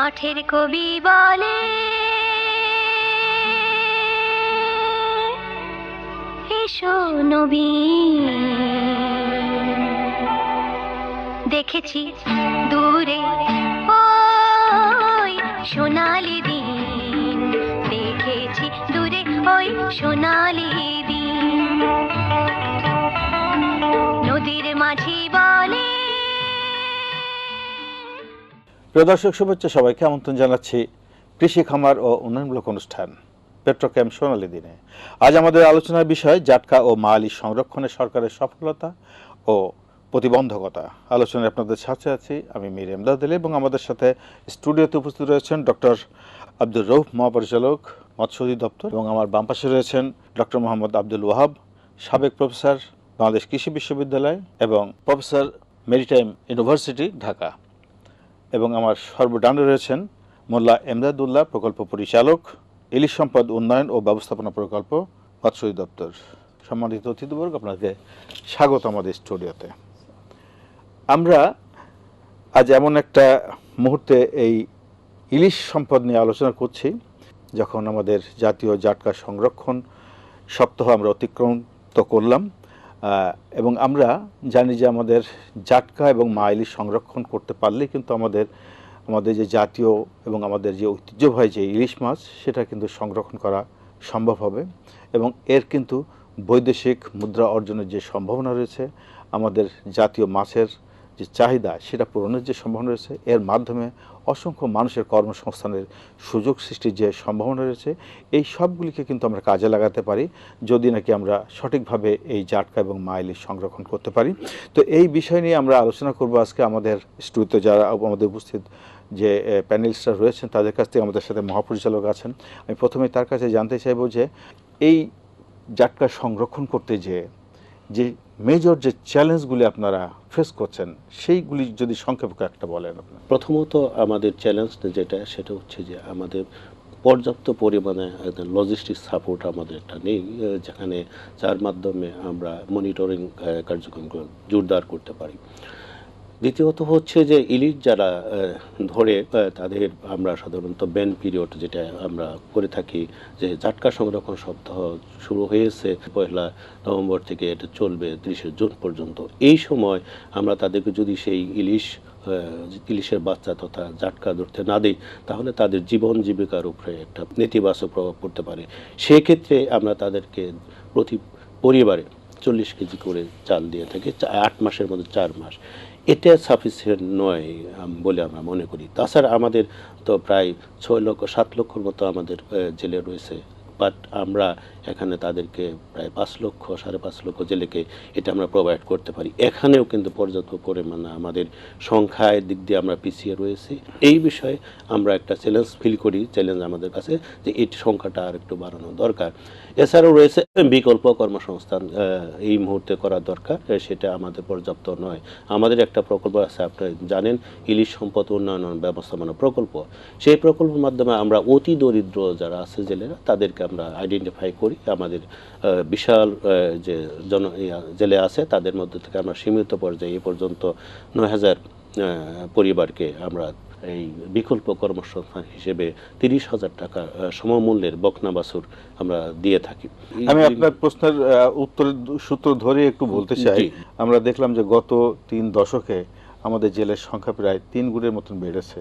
মাঠের কবি বলে এসো নবী। দেখেছি দূরে ওই সোনালি প্রিয় দর্শক, শুভেচ্ছা সবাইকে। আমন্ত্রণ জানাচ্ছি কৃষি খামার ও উন্নয়নমূলক অনুষ্ঠান পেট্রোক্যাম সোনালী দিনে। আজ আমাদের আলোচনার বিষয়, জাটকা ও মালি সংরক্ষণে সরকারের সফলতা ও প্রতিবন্ধকতা। আলোচনায় আপনাদের সাথে আছি আমি মীর এমদাদ এবং আমাদের সাথে স্টুডিওতে উপস্থিত রয়েছেন ডক্টর আব্দুর রৌফ মহাপরিচালক মৎস্য অধিদপ্তর এবং আমার বাম পাশে রয়েছেন ডক্টর মোহাম্মদ আব্দুল ওয়াহাব, সাবেক প্রফেসর বাংলাদেশ কৃষি বিশ্ববিদ্যালয় এবং প্রফেসর মেরিটাইম ইউনিভার্সিটি, ঢাকা। এবং আমার সর্বডানে রয়েছেন মোল্লা এমদাদুল্লাহ প্রকল্প পরিচালক, ইলিশ সম্পদ উন্নয়ন ও ব্যবস্থাপনা প্রকল্প মৎস্য দপ্তর। সম্মানিত অতিথিবর্গ, আপনাকে স্বাগত আমাদের স্টুডিওতে। আমরা আজ এমন একটা মুহূর্তে এই ইলিশ সম্পদ নিয়ে আলোচনা করছি, যখন আমাদের জাতীয় জাটকা সংরক্ষণ সপ্তাহ আমরা অতিক্রম করলাম। এবং আমরা জানি যে আমাদের জাটকা এবং মা ইলিশ সংরক্ষণ করতে পারলে কিন্তু আমাদের আমাদের যে জাতীয় এবং আমাদের যে ঐতিহ্যবাহী যে ইলিশ মাছ, সেটা কিন্তু সংরক্ষণ করা সম্ভব হবে। এবং এর কিন্তু বৈদেশিক মুদ্রা অর্জনের যে সম্ভাবনা রয়েছে, আমাদের জাতীয় মাছের যে চাহিদা, সেটা পূরণের যে সম্ভাবনা রয়েছে, এর মাধ্যমে অসংখ্য মানুষের কর্মসংস্থানের সুযোগ সৃষ্টির যে সম্ভাবনা রয়েছে, এই সবগুলিকে কিন্তু আমরা কাজে লাগাতে পারি যদি নাকি আমরা সঠিকভাবে এই জাটকা এবং মাইলি সংরক্ষণ করতে পারি। তো এই বিষয় নিয়ে আমরা আলোচনা করব আজকে আমাদের স্টুডিওতে যারা আমাদের উপস্থিত যে প্যানেলিস্টরা রয়েছেন, তাদের কাছ থেকে আমাদের সাথে মহাপরিচালক আছেন। আমি প্রথমে তার কাছে জানতে চাইব যে, এই জাটকা সংরক্ষণ করতে যে যে মেজর যে চ্যালেঞ্জগুলি আপনারা ফেস করছেন, সেইগুলি যদি সংক্ষেপে একটা বলেন আপনার প্রথমত আমাদের চ্যালেঞ্জ যেটা, সেটা হচ্ছে যে আমাদের পর্যাপ্ত পরিমাণে লজিস্টিক সাপোর্ট আমাদের একটা নেই যেখানে যার মাধ্যমে আমরা মনিটরিং কার্যক্রম জোরদার করতে পারি। দ্বিতীয়ত হচ্ছে যে ইলিশ যারা ধরে তাদের আমরা সাধারণত ব্যান পিরিয়ড যেটা আমরা করে থাকি, যে জাটকা সংরক্ষণ সপ্তাহ শুরু হয়েছে, পয়লা নভেম্বর থেকে এটা চলবে তিরিশে জুন পর্যন্ত। এই সময় আমরা তাদেরকে যদি সেই ইলিশ ইলিশের বাচ্চা তথা জাটকা ধরতে না দিই, তাহলে তাদের জীবন জীবিকার উপরে একটা নেতিবাচক প্রভাব পড়তে পারে। সেক্ষেত্রে আমরা তাদেরকে প্রতি পরিবারে চল্লিশ কেজি করে চাল দিয়ে থাকি আট মাসের মধ্যে চার মাস। এটা সাফিসিয়েন্ট নয় বলে আমরা মনে করি। তাছাড়া আমাদের তো প্রায় ছয় লক্ষ, সাত লক্ষর মতো আমাদের জেলে রয়েছে। বাট আমরা এখানে তাদেরকে প্রায় পাঁচ লক্ষ, সাড়ে পাঁচ লক্ষ জেলেকে এটা আমরা প্রোভাইড করতে পারি। এখানেও কিন্তু পর্যাপ্ত পরিমাণে আমাদের সংখ্যায় দিক দিয়ে আমরা পিছিয়ে রয়েছি। এই বিষয়ে আমরা একটা চ্যালেঞ্জ ফিল করি চ্যালেঞ্জ আমাদের কাছে যে এই সংখ্যাটা আর একটু বাড়ানো দরকার। এছাড়াও রয়েছে বিকল্প কর্মসংস্থান এই মুহূর্তে করা দরকার সেটা আমাদের পর্যাপ্ত নয়। আমাদের একটা প্রকল্প আছে, আপনি জানেন, ইলিশ সম্পদ উন্নয়ন ব্যবস্থাপনা প্রকল্প। সেই প্রকল্পের মাধ্যমে আমরা অতি দরিদ্র যারা আছে জেলেরা, তাদেরকে আমরা আইডেন্টিফাই করি। আমাদের বিশাল যে জন জেলে আছে তাদের মধ্যে থেকে আমরা সীমিত পর্যায়ে এই পর্যন্ত নয় হাজার পরিবারকে আমরা এই বিকল্প কর্মসংস্থান হিসেবে তিরিশ হাজার টাকা সমমূল্যের বকনা বাছুর আমরা দিয়ে থাকি। আমি আপনার প্রশ্নের উত্তরের সূত্র ধরে একটু বলতে চাই। আমরা দেখলাম যে গত তিন দশকে আমাদের জেলের সংখ্যা প্রায় তিন গুণের মতন বেড়েছে।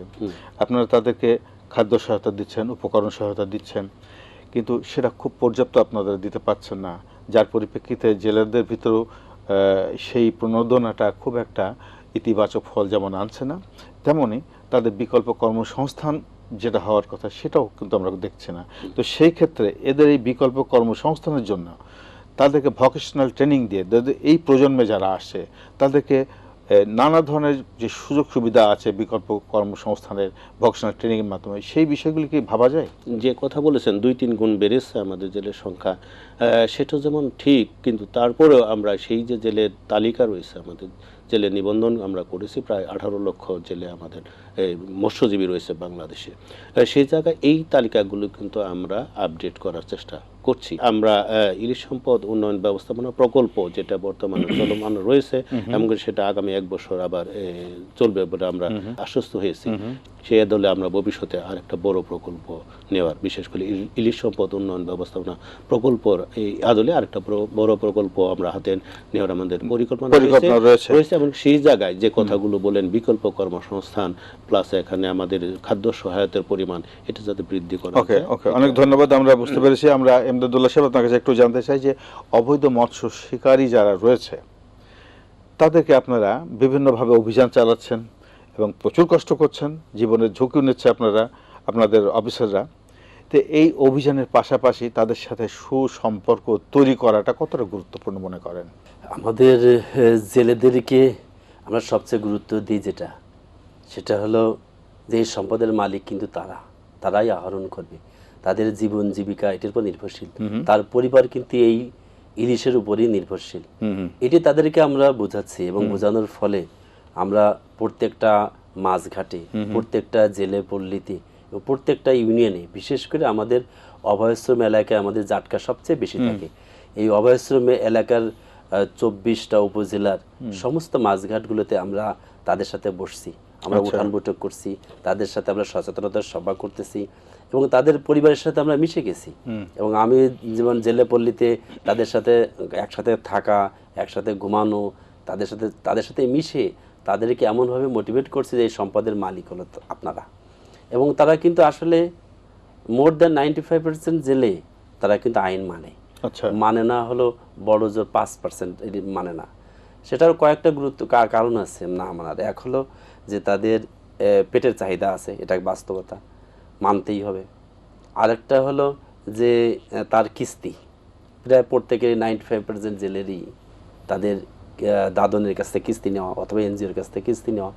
আপনারা তাদেরকে খাদ্য সহায়তা দিচ্ছেন উপকরণ সহায়তা দিচ্ছেন। কিন্তু সেটা খুব পর্যাপ্ত আপনারা দিতে পারছেন না। যার পরিপ্রেক্ষিতে জেলেদের ভিতরেও সেই প্রণোদনাটা খুব একটা ইতিবাচক ফল যেমন আনছে না, তেমনি তাদের বিকল্প কর্মসংস্থান যেটা হওয়ার কথা সেটাও কিন্তু আমরা দেখছি না। তো সেই ক্ষেত্রে এদের এই বিকল্প কর্মসংস্থানের জন্য তাদেরকে ভকেশনাল ট্রেনিং দিয়ে এই প্রজন্মে যারা আসে, তাদেরকে নানা ধরনের যে সুযোগ সুবিধা আছে বিকল্প কর্মসংস্থানের ভকেশনাল ট্রেনিংয়ের মাধ্যমে, সেই বিষয়গুলি কি ভাবা যায়? যে কথা বলেছেন, দুই তিন গুণ বেড়েছে আমাদের জেলের সংখ্যা। সেটা যেমন ঠিক, কিন্তু তারপরেও আমরা সেই যে জেলের তালিকা রয়েছে, আমাদের জেলে নিবন্ধন আমরা করেছি, প্রায় আঠারো লক্ষ জেলে আমাদের মৎস্যজীবী রয়েছে বাংলাদেশে। সেই জায়গায় এই তালিকাগুলো কিন্তু আমরা আপডেট করার চেষ্টা করছি। আমরা ইলিশ সম্পদ উন্নয়ন ব্যবস্থাপনা প্রকল্প যেটা বর্তমানে চলমান রয়েছে এবং সেটা আগামী এক বছর আবার চলবে বলে আমরা আশ্বস্ত হয়েছি। সেই দলে আমরা ভবিষ্যতে আরেকটা বড় প্রকল্প নেওয়ার বিশেষ করে ইলিশ সম্পদ উন্নয়ন ব্যবস্থাপনা প্রকল্পর এই আদলে আরেকটা বড়- বড় প্রকল্প আমরা হাতে নেওয়ার আমাদের পরিকল্পনা রয়েছে। এবং সেই জায়গায় যে কথাগুলো বলেন বিকল্প কর্মসংস্থান প্লাস এখানে আমাদের খাদ্য সহায়তার পরিমাণ এটা যাতে বৃদ্ধি করা ওকে ওকে অনেক ধন্যবাদ আমরা বুঝতে পেরেছি। আমরা এমদাদুল্লাহ সাহেব, আপনার কাছে একটু জানতে চাই যে অবৈধ মৎস্য শিকারী যারা রয়েছে, তাদেরকে আপনারা বিভিন্নভাবে অভিযান চালাচ্ছেন এবং প্রচুর কষ্ট করছেন, জীবনের ঝুঁকি নিচ্ছে আপনারা, আপনাদের অফিসাররা। তো এই অভিযানের পাশাপাশি তাদের সাথে সুসম্পর্ক তৈরি করাটা কতটা গুরুত্বপূর্ণ মনে করেন? আমাদের জেলেদেরকে আমরা সবচেয়ে গুরুত্ব দিই যেটা। সেটা হলো যে সম্পদের মালিক কিন্তু তারা, তারাই আহরণ করবে। তাদের জীবন জীবিকা এটার উপর নির্ভরশীল। তার পরিবার কিন্তু এই ইলিশের উপরই নির্ভরশীল। এটি তাদেরকে আমরা বোঝাচ্ছি এবং বোঝানোর ফলে আমরা প্রত্যেকটা মাছঘাটে প্রত্যেকটা জেলে পল্লীতে প্রত্যেকটা ইউনিয়নে বিশেষ করে আমাদের অভয়াশ্রম এলাকায় আমাদের জাটকা সবচেয়ে বেশি থাকে। এই অভয়াশ্রম এলাকার চব্বিশটা উপজেলার সমস্ত মাছঘাটগুলোতে আমরা তাদের সাথে বসছি। আমরা আচ্ছা। উঠান বৈঠক করছি তাদের সাথে আমরা সচেতনতার সভা করতেছি এবং তাদের পরিবারের সাথে আমরা মিশে গেছি। এবং আমি যেমন জেলে পল্লীতে তাদের সাথে একসাথে থাকা একসাথে ঘুমানো তাদের সাথে তাদের সাথে মিশে তাদেরকে এমনভাবে মোটিভেট করছে যে এই সম্পদের মালিক হলো আপনারা। এবং তারা কিন্তু আসলে more than ninety five percent জেলে তারা কিন্তু আইন মানে। আচ্ছা। মানে না হলো বড় জোর পাঁচ পার্সেন্ট মানে না। সেটার কয়েকটা গুরুত্ব কারণ আছে না মানার এক হলো যে তাদের পেটের চাহিদা আছে এটা বাস্তবতা। মানতেই হবে। আরেকটা হলো যে তার কিস্তি। প্রায় প্রত্যেকের নাইনটি ফাইভ পার্সেন্ট জেলেরই তাদের দাদনের কাছ থেকে কিস্তি নেওয়া অথবা এনজিওর কাছ থেকে কিস্তি নেওয়া।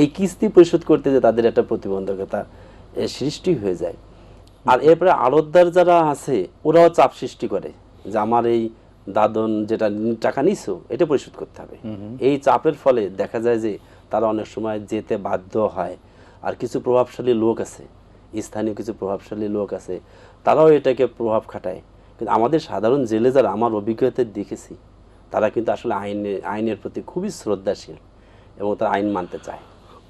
এই কিস্তি পরিশোধ করতে যে তাদের একটা প্রতিবন্ধকতা সৃষ্টি হয়ে যায়। আর এরপরে আড়তদার যারা আছে ওরাও চাপ সৃষ্টি করে যে আমার এই দাদন যেটা টাকা নিছো এটা পরিশোধ করতে হবে। এই চাপের ফলে দেখা যায় যে তারা অনেক সময় যেতে বাধ্য হয়। আর কিছু প্রভাবশালী লোক আছে, স্থানীয় কিছু প্রভাবশালী লোক আছে, তারাও এটাকে প্রভাব খাটায়। কিন্তু আমাদের সাধারণ জেলে যারা আমার অভিজ্ঞতা দেখেছি, তারা কিন্তু আসলে আইনে, আইনের প্রতি খুবই শ্রদ্ধাশীল এবং তারা আইন মানতে চায়।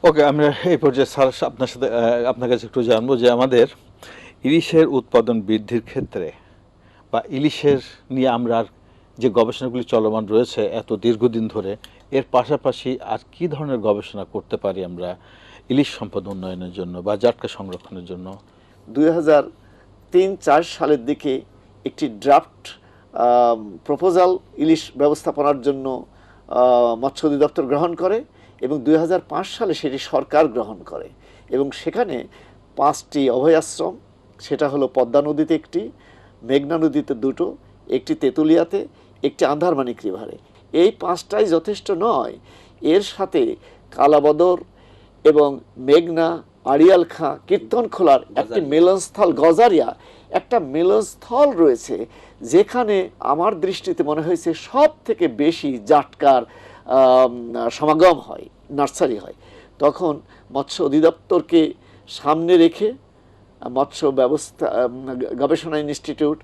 ওকে, আমরা এই পর্যায়ে স্যার আপনার সাথে আপনার কাছে একটু জানব যে আমাদের ইলিশের উৎপাদন বৃদ্ধির ক্ষেত্রে বা ইলিশের নিয়ে আমরা যে গবেষণাগুলি চলমান রয়েছে এত দীর্ঘদিন ধরে এর পাশাপাশি আর কি ধরনের গবেষণা করতে পারি আমরা ইলিশ সম্পদ উন্নয়নের জন্য বা জাটকা সংরক্ষণের জন্য? দুই হাজার তিন, চার সালের দিকে একটি ড্রাফট প্রপোজাল ইলিশ ব্যবস্থাপনার জন্য মৎস্য অধিদপ্তর গ্রহণ করে এবং দু হাজার পাঁচ সালে সেটি সরকার গ্রহণ করে এবং সেখানে পাঁচটি অভয়াশ্রম, সেটা হলো পদ্মা নদীতে একটি, মেঘনা নদীতে দুটো, একটি তেঁতুলিয়াতে, একটি আন্ধারমানিক রিভারে। এই পাঁচটাই যথেষ্ট নয়। এর সাথে কালাবদর এবং মেঘনা আড়িয়াল খাঁ কীর্তন খোলার একটি মিলনস্থল গজারিয়া একটা মিলনস্থল রয়েছে যেখানে আমার দৃষ্টিতে মনে হয়েছে সব থেকে বেশি জাটকার সমাগম হয় নার্সারি হয়। তখন মৎস্য অধিদপ্তরকে সামনে রেখে মৎস্য ব্যবস্থা গবেষণা institute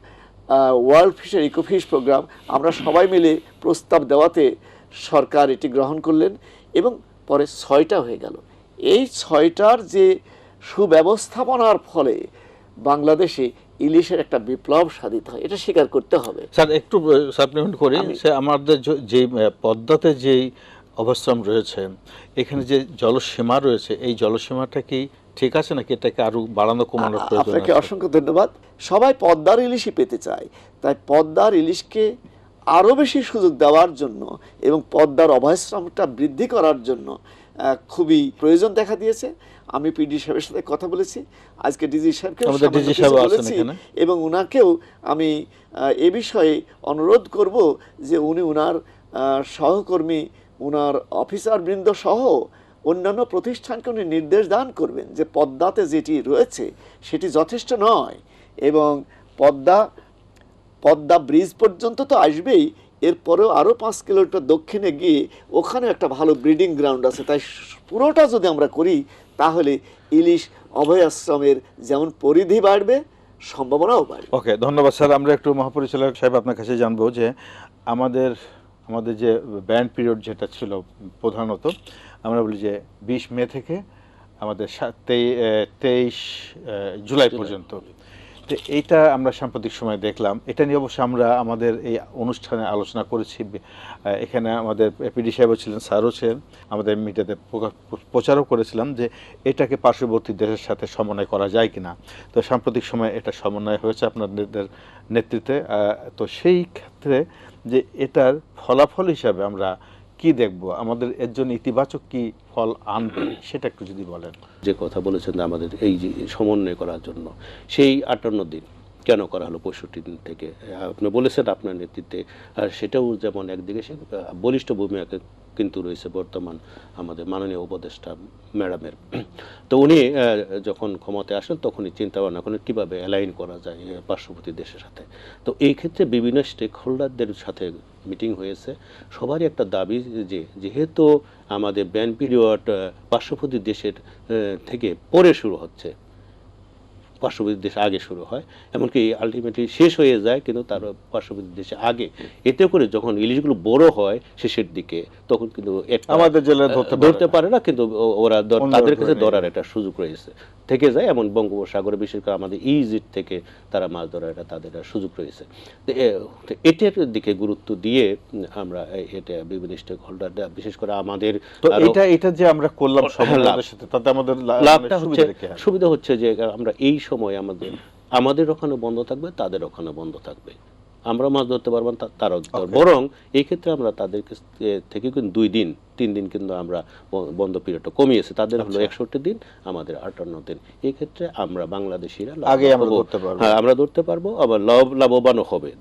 world fisher Ecofish program আমরা সবাই মিলে প্রস্তাব দেওয়াতে সরকার এটি গ্রহণ করলেন এবং পরে ছয়টা হয়ে গেল। এই ছয়টার যে সুব্যবস্থাপনার ফলে বাংলাদেশে ইলিশের একটা বিপ্লব সাধিত হয় এটা স্বীকার করতে হবে। স্যার একটু সাপ্লিমেন্ট করি। সে আমাদের য- যে পদ্মাতে যেই অবস্থান রয়েছে এখানে যে জলসীমা রয়েছে এই জলসীমাটা কি ঠিক আছে নাকি? এটাকে আরও বাড়ানো কমানোর প্রয়োজন আপনাকে অসংখ্য ধন্যবাদ। সবাই পদ্মার ইলিশই পেতে চায়। তাই পদ্মার ইলিশকে আরও বেশি সুযোগ দেওয়ার জন্য এবং পদ্মার অভয়াশ্রমটা বৃদ্ধি করার জন্য খুবই প্রয়োজন দেখা দিয়েছে। আমি পিডি সাহেবের সাথে কথা বলেছি। আজকে ডিজি সাহেবকে সাহেবও এবং ওনাকেও আমি এ বিষয়ে অনুরোধ করব যে উনি উনার সহকর্মী উনার অফিসার বৃন্দ সহ অন্যান্য প্রতিষ্ঠানকে উনি নির্দেশ দান করবেন যে পদ্মাতে যেটি রয়েছে সেটি যথেষ্ট নয় এবং পদ্মা পদ্মা ব্রিজ পর্যন্ত তো আসবেই, এরপরেও আরও পাঁচ কিলোমিটার দক্ষিণে গিয়ে ওখানে একটা ভালো ব্রিডিং গ্রাউন্ড আছে। তাই পুরোটা যদি আমরা করি, তাহলে ইলিশ অভয়াশ্রমের যেমন পরিধি বাড়বে, সম্ভাবনাও বাড়বে। ওকে, ধন্যবাদ স্যার। আমরা একটু মহাপরিচালক সাহেব আপনার কাছে জানব যে আমাদের আমাদের যে ব্যান্ড পিরিয়ড যেটা ছিল প্রধানত আমরা বলি যে বিশ মে থেকে আমাদের তেইশ জুলাই পর্যন্ত। তো এইটা আমরা সাম্প্রতিক সময়ে দেখলাম। এটা নিয়ে অবশ্য আমরা আমাদের এই অনুষ্ঠানে আলোচনা করেছি। এখানে আমাদের পিডি সাহেবও ছিলেন স্যারও ছিলেন। আমাদের মিডিয়াতে প্রচারও করেছিলাম যে এটাকে পার্শ্ববর্তী দেশের সাথে সমন্বয় করা যায় কি না তো সাম্প্রতিক সময়ে এটা সমন্বয় হয়েছে আপনাদের নেতৃত্বে। তো সেই ক্ষেত্রে যে এটার ফলাফল হিসাবে আমরা কি দেখব? আমাদের এর জন্য ইতিবাচক কি ফল আনবে? সেটা একটু যদি বলেন। যে কথা বলেছেন আমাদের এই যে সমন্বয় করার জন্য, সেই আটান্ন দিন। কেন করা হলো পঁয়ষট্টি দিন থেকে? আপনি বলেছেন আপনার নেতৃত্বে। আর সেটাও যেমন একদিকে সে বলিষ্ঠ ভূমিকা কিন্তু রয়েছে বর্তমান আমাদের মাননীয় উপদেষ্টা ম্যাডামের। তো উনি যখন ক্ষমতায় আসেন, তখনই চিন্তা ভাবনা করেন কীভাবে অ্যালাইন করা যায় পার্শ্ববর্তী দেশের সাথে। তো এই ক্ষেত্রে বিভিন্ন স্টেক হোল্ডারদের সাথে মিটিং হয়েছে। সবারই একটা দাবি যে, যেহেতু আমাদের ব্যান পিরিয়ড পার্শ্ববর্তী দেশের থেকে পরে শুরু হচ্ছে পার্শ্ববর্তী দেশে আগে শুরু হয় এমনকি আলটিমেটলি শেষ হয়ে যায় কিন্তু তার পার্শ্ববর্তী দেশে আগে এতে করে যখন ইলিশগুলো বড় হয় শেষের দিকে তখন কিন্তু আমাদের জেলে ধরতে পারে না। কিন্তু ওরা তাদের কাছে ধরার একটা সুযোগ রয়েছে থেকে যায় এমন বঙ্গোপসাগরে বিশেষ করে আমাদের ইজিট থেকে তারা মাছ ধরার একটা তাদের সুযোগ রয়েছে এটার দিকে গুরুত্ব দিয়ে আমরা এটা বিভিন্ন স্টেক হোল্ডার বিশেষ করে আমাদের এটা এটা যে আমরা করলাম। সাথে তাতে আমাদের লাভটা মানে হচ্ছে? সুবিধা হচ্ছে যে আমরা এই সময় আমাদের আমাদের ওখানে বন্ধ থাকবে তাদের ওখানে বন্ধ থাকবে। আমরা মাছ ধরতে পারব না, তারাও বরং এই ক্ষেত্রে আমরা তাদের থেকে- কিন্তু দুই দিন তিন দিন কিন্তু আমরা বন্ধ পিরিয়ডটা কমিয়েছে। তাদের হলো আচ্ছা। একষট্টি দিন আমাদের আটান্ন দিন। এই ক্ষেত্রে আমরা বাংলাদেশিরা আগে আমরা ধরতে পারব। হ্যাঁ আমরা ধরতে পারব আবার লাভ লাভবানও হবে।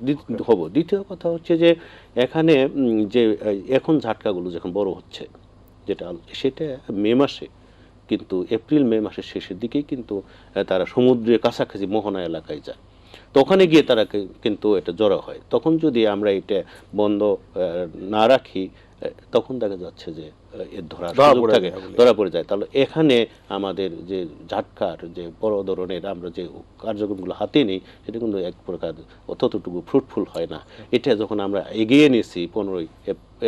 হব। দ্বিতীয় কথা হচ্ছে যে এখানে যে এখন ঝাটকাগুলো যখন বড় হচ্ছে যেটা সেটা মে মাসে কিন্তু এপ্রিল, মে মাসের শেষের দিকে কিন্তু তারা সমুদ্রের কাছাকাছি মোহনা এলাকায় যায়। তো ওখানে গিয়ে তারা কিন্তু এটা জড়ো হয়। তখন যদি আমরা এটা বন্ধ না রাখি তখন দেখা যাচ্ছে যে এর ধরা থাকে ধরা পড়ে যায়। তাহলে এখানে আমাদের যে ঝাটকার যে বড় ধরনের আমরা যে কার্যক্রমগুলো হাতে নিই সেটা কিন্তু এক প্রকার ততটুকু ফ্রুটফুল হয় না। এটা যখন আমরা এগিয়ে নিয়েছি পনেরোই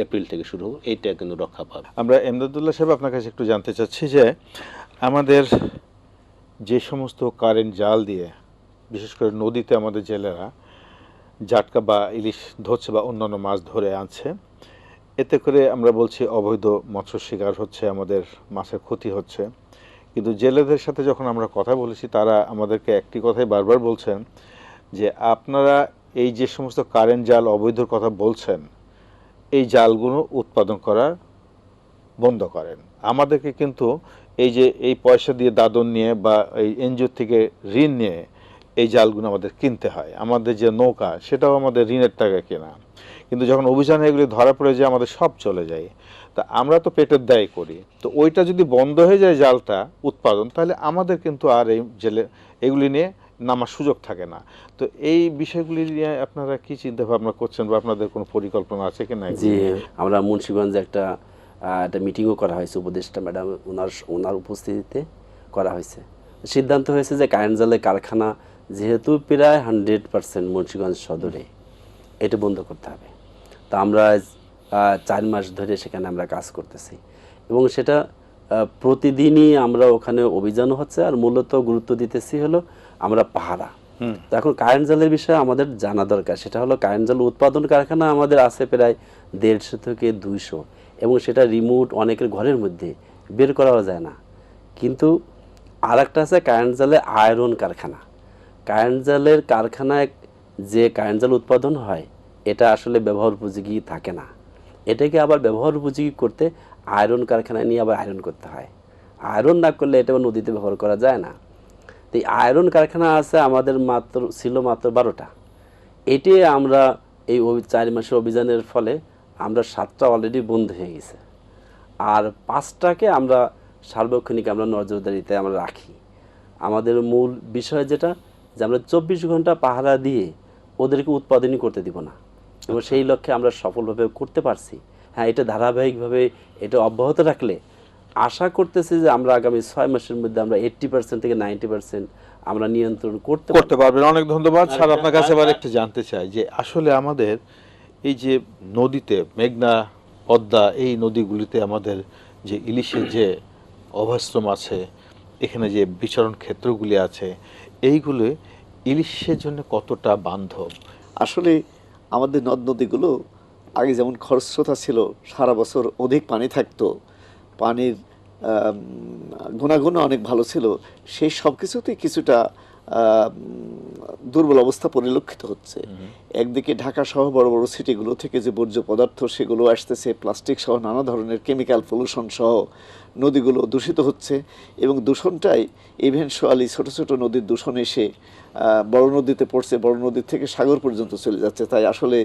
এপ্রিল থেকে শুরু হোক এইটা কিন্তু রক্ষা পাবে। আমরা এমদাদুল্লাহ সাহেব আপনার কাছে একটু জানতে চাচ্ছি যে আমাদের যে সমস্ত কারেন্ট জাল দিয়ে বিশেষ করে নদীতে আমাদের জেলেরা জাটকা বা ইলিশ ধরছে বা অন্যান্য মাছ ধরে আনছে এতে করে আমরা বলছি অবৈধ মৎস্য শিকার হচ্ছে, আমাদের মাছের ক্ষতি হচ্ছে। কিন্তু জেলেদের সাথে যখন আমরা কথা বলেছি, তারা আমাদেরকে একটি কথাই বারবার বলছেন যে, আপনারা এই যে সমস্ত কারেন্ট জাল, অবৈধর কথা বলছেন, এই জালগুলো উৎপাদন করার বন্ধ করেন। আমাদেরকে কিন্তু এই যে, এই পয়সা দিয়ে দাদন নিয়ে বা এই এনজিও থেকে ঋণ নিয়ে এই জালগুলো আমাদের কিনতে হয়। আমাদের যে নৌকা, সেটাও আমাদের ঋণের টাকা কেনা। কিন্তু যখন অভিযানে এগুলি ধরা পড়ে যায় আমাদের সব চলে যায়। তা আমরা তো পেটের দায় করি। তো ওইটা যদি বন্ধ হয়ে যায় জালটা উৎপাদন তাহলে আমাদের কিন্তু আর এই জেলে এগুলি নিয়ে নামার সুযোগ থাকে না। তো এই বিষয়গুলি নিয়ে আপনারা কি চিন্তা ভাবনা করছেন বা আপনাদের কোনো পরিকল্পনা আছে কি না জি আমরা মুন্সিগঞ্জে একটা একটা মিটিংও করা হয়েছে। উপদেষ্টা ম্যাডাম ওনার ওনার উপস্থিতিতে করা হয়েছে। সিদ্ধান্ত হয়েছে যে কারেন্ট জালের কারখানা যেহেতু প্রায় হান্ড্রেড পার্সেন্ট মুন্সিগঞ্জ সদরে এটা বন্ধ করতে হবে। তা আমরা চার মাস ধরে সেখানে আমরা কাজ করতেছি। এবং সেটা প্রতিদিনই আমরা ওখানে অভিযানও হচ্ছে আর মূলত গুরুত্ব দিতেছি হলো আমরা পাহারা। তো এখন কারেন্ট জালের বিষয়ে আমাদের জানা দরকার। সেটা হলো কারেন্ট জাল উৎপাদন কারখানা আমাদের আছে প্রায় দেড়শো থেকে দুইশো এবং সেটা রিমোট অনেকের ঘরের মধ্যে বের করাও যায় না। কিন্তু আর একটা আছে কারেন্ট জালে আয়রন কারখানা। কারেন্ট জালের কারখানায় যে কারেন্ট উৎপাদন হয়, এটা আসলে ব্যবহার উপযোগী থাকে না। এটাকে আবার ব্যবহার উপযোগী করতে আয়রন কারখানায় নিয়ে আবার আয়রন করতে হয়। আয়রন না করলে এটা নদীতে ব্যবহার করা যায় না। তো এই আয়রন কারখানা আছে আমাদের মাত্র, ছিল মাত্র বারোটা। এটি আমরা এই চার মাসের অভিযানের ফলে আমরা সাতটা অলরেডি বন্ধ হয়ে গেছে। আর পাঁচটাকে আমরা সার্বক্ষণিক আমরা নজরদারিতে আমরা রাখি। আমাদের মূল বিষয় যেটা যে আমরা চব্বিশ ঘণ্টা পাহারা দিয়ে ওদেরকে উৎপাদনই করতে দিব না। এবং সেই লক্ষ্যে আমরা সফলভাবে করতে পারছি। হ্যাঁ এটা ধারাবাহিকভাবে এটা অব্যাহত রাখলে আশা করতেছি যে আমরা আগামী ছয় মাসের মধ্যে আমরা এইট্টি পার্সেন্ট থেকে নাইনটি পার্সেন্ট আমরা নিয়ন্ত্রণ করতে করতে পারবেন। অনেক ধন্যবাদ। স্যার আপনার কাছে এবার একটু জানতে চাই যে আসলে আমাদের এই যে নদীতে মেঘনা পদ্মা এই নদীগুলিতে আমাদের যে ইলিশের যে অভাশ্রম আছে এখানে যে বিচরণ ক্ষেত্রগুলি আছে এইগুলো ইলিশের জন্য কতটা বান্ধব? আসলে আমাদের নদ নদীগুলো আগে যেমন খরস্রোতা ছিল সারা বছর অধিক পানি থাকতো। পানির গুণাগুণ অনেক ভালো ছিল। সেই সব কিছুতেই কিছুটা দুর্বল অবস্থা পরিলক্ষিত হচ্ছে। একদিকে ঢাকা সহ বড় বড় সিটিগুলো থেকে যে বর্জ্য পদার্থ সেগুলো আসতেছে প্লাস্টিক সহ নানা ধরনের কেমিক্যাল পলিউশন সহ নদীগুলো দূষিত হচ্ছে এবং দূষণটাই ইভেনচুয়ালি ছোট ছোট নদীর দূষণ এসে বড় নদীতে পড়ছে, বড় নদী থেকে সাগর পর্যন্ত চলে যাচ্ছে। তাই আসলে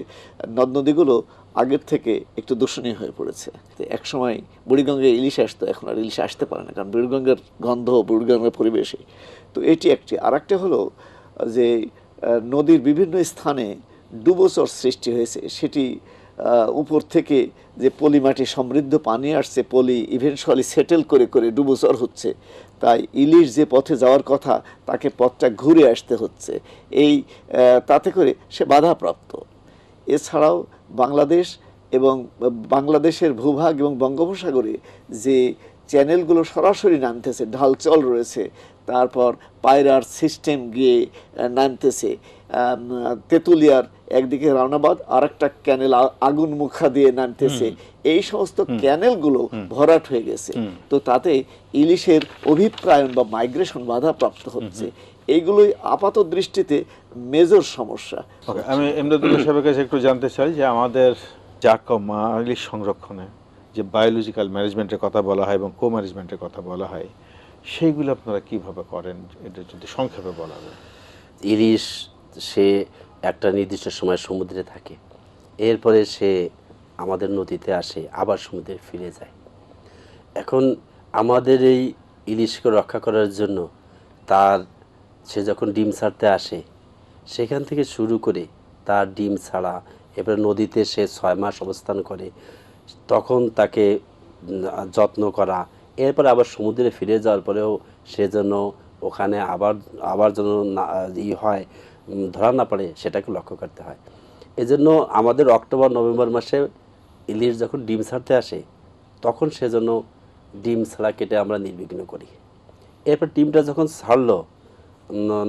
নদ নদীগুলো আগের থেকে একটু দূষণীয় হয়ে পড়েছে। এক সময় বুড়িগঙ্গায় ইলিশ আসতো, এখন আর ইলিশ আসতে পারে না, কারণ বুড়িগঙ্গার গন্ধ বুড়িগঙ্গার পরিবেশে। তো এটি একটি আর একটা হলো যে নদীর বিভিন্ন স্থানে ডুবোচর সৃষ্টি হয়েছে। সেটি উপর থেকে যে পলি মাটি সমৃদ্ধ পানি আসছে, পলি ইভেনচুয়ালি সেটেল করে করে ডুবোচর হচ্ছে। তাই ইলিশ যে পথে যাওয়ার কথা, তাকে পথটা ঘুরে আসতে হচ্ছে। এই তাতে করে সে বাধাপ্রাপ্ত। এছাড়াও বাংলাদেশ এবং বাংলাদেশের ভূভাগ এবং বঙ্গোপসাগরে যে চ্যানেলগুলো সরাসরি নামতেছে ঢালচল রয়েছে, তারপর পায়রার সিস্টেম গিয়ে নামতেছে। তেঁতুলিয়ার একদিকে রানাবাদ আর একটা ক্যানেল আগুন মুখা দিয়ে নামতেছে। এই সমস্ত ক্যানেলগুলো ভরাট হয়ে গেছে। তো তাতে ইলিশের অভিপ্রায়ন বা মাইগ্রেশন বাধাপ্রাপ্ত হচ্ছে। এইগুলোই আপাত দৃষ্টিতে মেজর সমস্যা। আমি এমদাদুল্লাহ সাহেবের কাছে একটু জানতে চাই যে আমাদের জাটকা মালিশ সংরক্ষণে যে বায়োলজিক্যাল ম্যানেজমেন্টের কথা বলা হয় এবং কো ম্যানেজমেন্টের কথা বলা হয় সেইগুলো আপনারা কীভাবে করেন? এটা যদি সংক্ষেপে বলা যায়। ইলিশ সে একটা নির্দিষ্ট সময় সমুদ্রে থাকে। এরপরে সে আমাদের নদীতে আসে, আবার সমুদ্রে ফিরে যায়। এখন আমাদের এই ইলিশকে রক্ষা করার জন্য তার, সে যখন ডিম ছাড়তে আসে, সেখান থেকে শুরু করে তার ডিম ছাড়া, এবারে নদীতে সে ছয় মাস অবস্থান করে, তখন তাকে যত্ন করা, এরপরে আবার সমুদ্রে ফিরে যাওয়ার পরেও সে যেন ওখানে আবার আবার যেন ই হয় ধরা না পড়ে সেটাকে লক্ষ্য করতে হয়। এজন্য আমাদের অক্টোবর, নভেম্বর মাসে ইলিশ যখন ডিম ছাড়তে আসে, তখন সেজন্য ডিম ছাড়া কেটে আমরা নির্বিঘ্ন করি। এরপর ডিমটা যখন ছাড়লো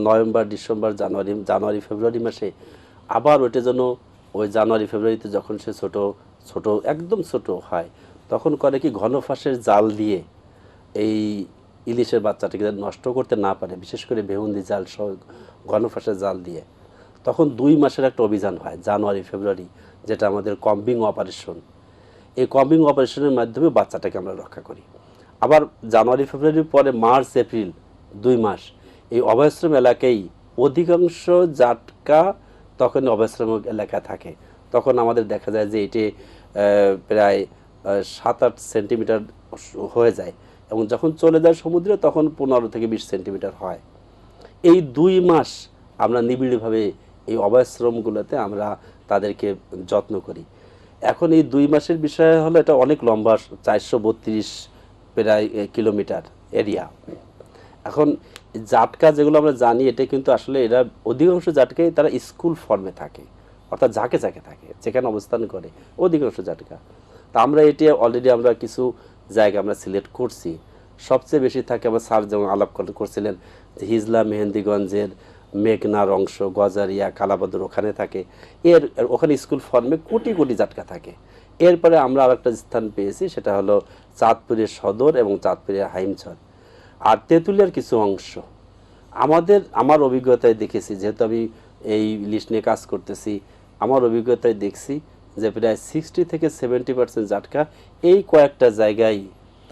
নভেম্বর, ডিসেম্বর, জানুয়ারি জানুয়ারি, ফেব্রুয়ারি মাসে, আবার ওইটা যেন ওই জানুয়ারি, ফেব্রুয়ারিতে যখন সে ছোট ছোট, একদম ছোট হয়, তখন করে কি ঘন ফাঁসের জাল দিয়ে এই ইলিশের বাচ্চাটাকে নষ্ট করতে না পারে, বিশেষ করে বেহুন্দি জাল সহ ঘন ফাঁসের জাল দিয়ে। তখন দুই মাসের একটা অভিযান হয়, জানুয়ারি, ফেব্রুয়ারি, যেটা আমাদের কম্বিং অপারেশন। এই কম্বিং অপারেশনের মাধ্যমে বাচ্চাটাকে আমরা রক্ষা করি। আবার জানুয়ারি, ফেব্রুয়ারির পরে মার্চ, এপ্রিল, দুই মাস, এই অভয়াশ্রম এলাকায় অধিকাংশ জাটকা তখন অভয়াশ্রম এলাকা থাকে। তখন আমাদের দেখা যায় যে এটি প্রায় সাত, আট সেন্টিমিটার হয়ে যায় এবং যখন চলে যায় সমুদ্রে তখন পনেরো থেকে বিশ সেন্টিমিটার হয়। এই দুই মাস আমরা নিবিড়ভাবে এই অভয়াশ্রমগুলোতে আমরা তাদেরকে যত্ন করি। এখন এই দুই মাসের বিষয় হলো এটা অনেক লম্বা, চারশো বত্রিশ প্রায় কিলোমিটার এরিয়া। এখন জাটকা যেগুলো আমরা জানি, এটা কিন্তু আসলে এরা অধিকাংশ জাটকাই তারা স্কুল ফর্মে থাকে, অর্থাৎ যাকে যাকে থাকে, যেখানে অবস্থান করে, অধিকাংশ জাটকা। তা আমরা এটি অলরেডি আমরা কিছু জায়গা আমরা সিলেক্ট করছি। সবচেয়ে বেশি থাকে আমার স্যার যেমন আলাপ করছিলেন যে হিজলা মেহেন্দিগঞ্জের মেঘনার অংশ, গজারিয়া, কালাবাদুর ওখানে থাকে। এর ওখানে স্কুল ফর্মে কোটি কোটি জাটকা থাকে। এরপরে আমরা আরেকটা স্থান পেয়েছি, সেটা হলো চাঁদপুরের সদর এবং চাঁদপুরের হাইমচর আর তেঁতুলিয়ার কিছু অংশ। আমাদের, আমার অভিজ্ঞতায় দেখেছি, যেহেতু আমি এই লিস্ট নিয়ে কাজ করতেছি, আমার অভিজ্ঞতায় দেখছি যে প্রায় সিক্সটি থেকে সেভেন্টি পার্সেন্ট জাটকা এই কয়েকটা জায়গায়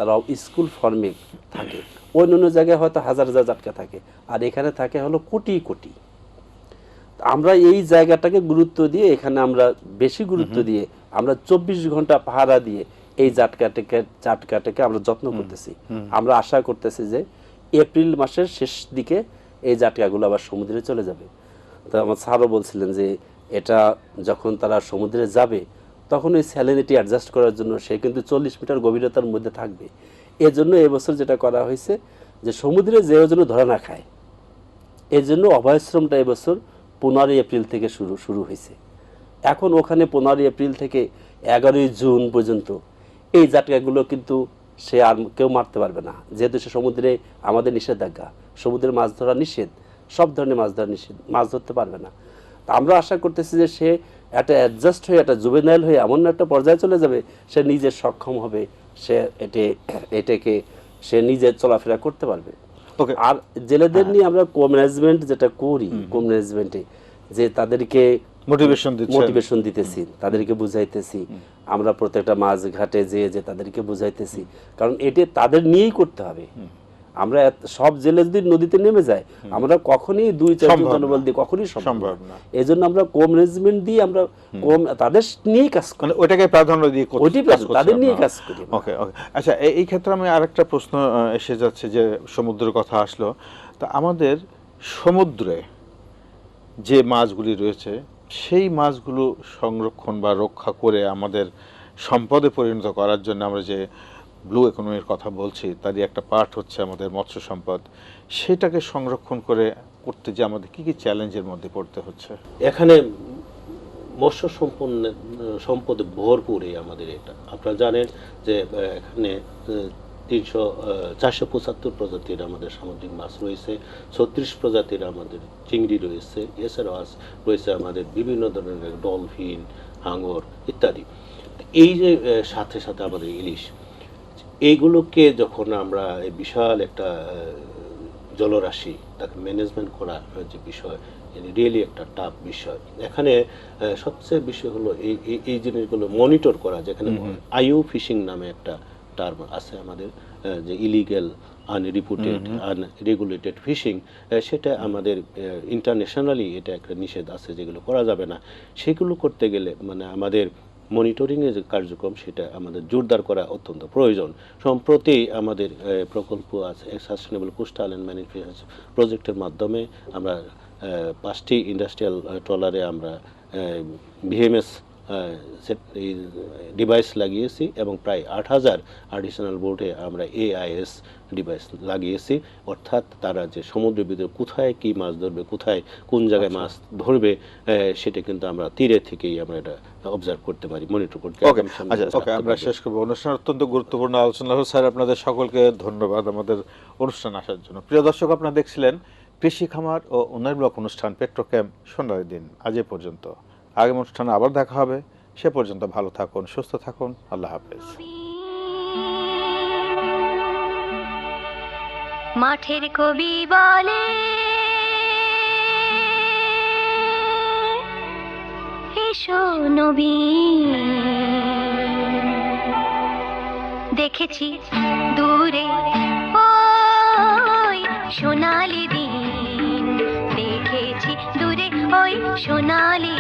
তারা স্কুল ফর্মে থাকে। অন্য অন্য জায়গায় হয়তো হাজার হাজার জাটকা থাকে। আর এখানে থাকে হলো কোটি কোটি। আমরা এই জায়গাটাকে গুরুত্ব দিয়ে এখানে আমরা বেশি গুরুত্ব দিয়ে আমরা চব্বিশ ঘণ্টা পাহারা দিয়ে এই জাটকাটাকে জাটকাটাকে আমরা যত্ন করতেছি। আমরা আশা করতেছি যে এপ্রিল মাসের শেষ দিকে এই জাটকাগুলো আবার সমুদ্রে চলে যাবে। তো আমার স্যারও বলছিলেন যে এটা যখন তারা সমুদ্রে যাবে তখন ওই স্যালিনিটি অ্যাডজাস্ট করার জন্য সে কিন্তু চল্লিশ মিটার গভীরতার মধ্যে থাকবে। এজন্য এবছর যেটা করা হয়েছে যে সমুদ্রে যেও যেন ধরে না খায়। এর জন্য অভয়াশ্রমটা এবছর পনেরোই এপ্রিল থেকে শুরু শুরু হয়েছে। এখন ওখানে পনেরোই এপ্রিল থেকে এগারোই জুন পর্যন্ত এই জাটকাগুলো কিন্তু সে আর কেউ মারতে পারবে না। যেহেতু সে সমুদ্রে আমাদের নিষেধাজ্ঞা সমুদ্রে মাছ ধরা নিষেধ, সব ধরনের মাছ ধরা নিষেধ, মাছ ধরতে পারবে না। আমরা আশা করতেছি যে সে একটা অ্যাডজাস্ট হয়ে একটা জুবেনাইল হয়ে এমন একটা পর্যায়ে চলে যাবে সে নিজে সক্ষম হবে সে এটে এটাকে সে নিজে চলাফেরা করতে পারবে। আর জেলেদের নিয়ে আমরা কো ম্যানেজমেন্ট যেটা করি কো ম্যানেজমেন্টে যে তাদেরকে মোটিভেশন দিচ্ছে মোটিভেশন দিতেছি তাদেরকে বুঝাইতেছি আমরা প্রত্যেকটা মাছ ঘাটে যেয়ে যে তাদেরকে বুঝাইতেছি। কারণ এটি তাদের নিয়েই করতে হবে। আমরা সব জেলে যদি নদীতে নেমে যায় আমরা কখনই দুই চারজন জনবল দিয়ে কখনই সম্ভব না। এই জন্য আমরা কো ম্যানেজমেন্ট দিয়ে আমরা কম তাদের নিয়েই কাজ করি। মানে ওইটাকে প্রাধান্য দিয়ে করছে তাদের নিয়ে কাজ করি। ওকে ওকে আচ্ছা এই- এই ক্ষেত্রে আমি আরেকটা প্রশ্ন এসে যাচ্ছে যে সমুদ্রের কথা আসলো। তা আমাদের সমুদ্রে যে মাছগুলি রয়েছে সেই মাছগুলো সংরক্ষণ বা রক্ষা করে আমাদের সম্পদে পরিণত করার জন্য আমরা যে ব্লু ইকোনমির কথা বলছি, তারই একটা পার্ট হচ্ছে আমাদের মৎস্য সম্পদ। সেটাকে সংরক্ষণ করে করতে যে আমাদের কি কি চ্যালেঞ্জের মধ্যে পড়তে হচ্ছে? এখানে মৎস্য সম্পন্ন, সম্পদে ভরপুরই আমাদের এটা। আপনারা জানেন যে এখানে তিনশো চারশো পঁচাত্তর প্রজাতির আমাদের সামুদ্রিক মাছ রয়েছে, ছত্রিশ প্রজাতির আমাদের চিংড়ি রয়েছে, এছাড়াও রয়েছে আমাদের বিভিন্ন ধরনের ডলফিন, হাঙর ইত্যাদি। এই যে সাথে সাথে আমাদের ইলিশ এইগুলোকে যখন আমরা এই বিশাল একটা জলরাশি তাকে ম্যানেজমেন্ট করা যে বিষয় রিয়েলি একটা টাফ বিষয়। এখানে সবচেয়ে বিষয় হলো এই এই- জিনিসগুলো মনিটর করা যেখানে আইউ ফিশিং নামে একটা টার্ম আছে আমাদের যে ইলিগেল আনরিপোর্টেড আনরেগুলেটেড ফিশিং সেটা আমাদের ইন্টারন্যাশনালি এটা একটা নিষেধ আছে যেগুলো করা যাবে না। সেগুলো করতে গেলে মানে আমাদের মনিটরিংয়ের কার্যক্রম, সেটা আমাদের জোরদার করা অত্যন্ত প্রয়োজন। সম্প্রতি আমাদের প্রকল্প আছে সাস্টেনেবল কোস্টাল অ্যান্ড ম্যানিফেস্ট প্রজেক্টের মাধ্যমে আমরা পাঁচটি ইন্ডাস্ট্রিয়াল ট্রলারে আমরা ভিএমএস ডিভাইস লাগিয়েছি এবং প্রায় আট হাজার আডিশনাল বোর্ডে আমরা এআইএস ডিভাইস লাগিয়েছি। অর্থাৎ তারা যে সমুদ্রের ভিতরে কোথায় কি মাছ ধরবে কোথায় কোন জায়গায় মাছ ধরবে সেটা কিন্তু আমরা তীরে থেকেই আমরা এটা অবজার্ভ করতে পারি মনিটর করতে ওকে আচ্ছা আমরা শেষ করব। অনুষ্ঠান অত্যন্ত গুরুত্বপূর্ণ আলোচনা হলো স্যার আপনাদের সকলকে ধন্যবাদ আমাদের অনুষ্ঠান আসার জন্য। প্রিয় দর্শক আপনারা দেখছিলেন কৃষি খামার ও উন্নয়ন ব্লক অনুষ্ঠান পেট্রোক্যাম সোনার দিন আজ এ পর্যন্ত। আগামী অনুষ্ঠানে আবার দেখা হবে। সে পর্যন্ত ভালো থাকুন, সুস্থ থাকুন। আল্লাহ হাফেজ। মাঠের কবি বলে, এসো নবীন দেখেছি দূরে, ওই সোনালি দিন। দেখেছি দূরে, ওই সোনালি